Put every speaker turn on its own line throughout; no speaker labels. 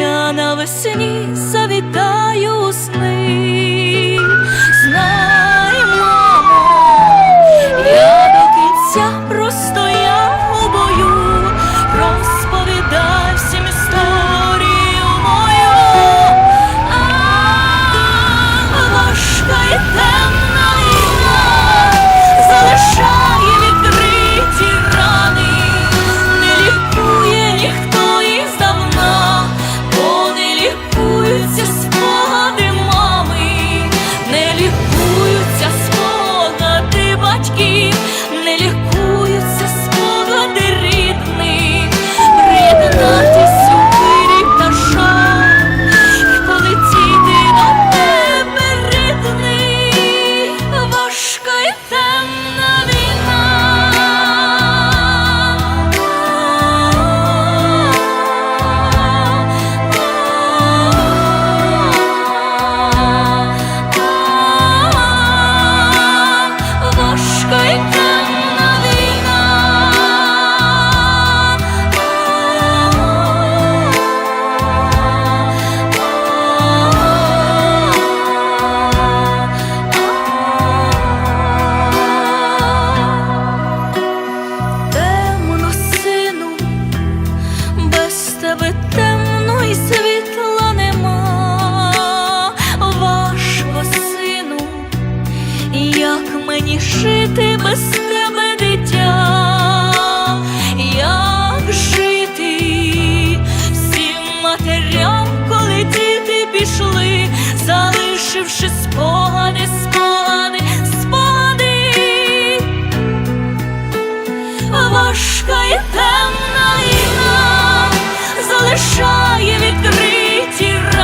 я навесні завітаю у сни. наші спогади, спогади, спогади, важка і темна війна залишає відкриті рани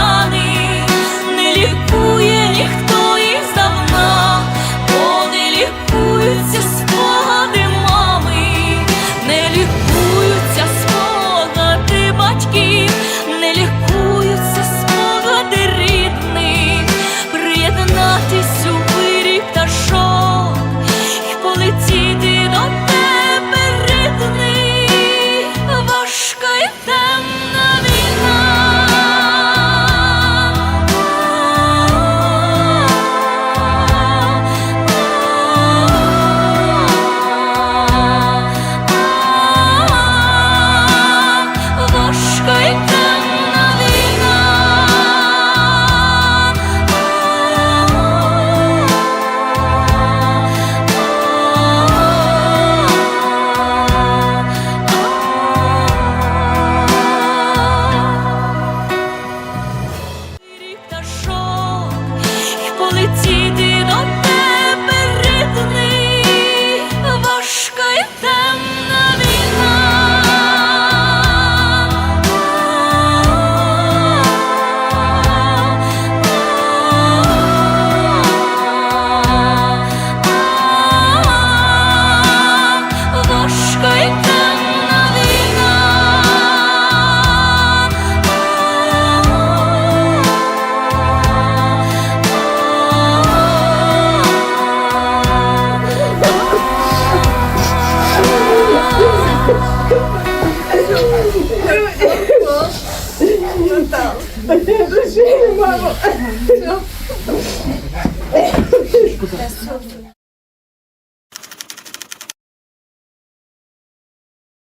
Sofya.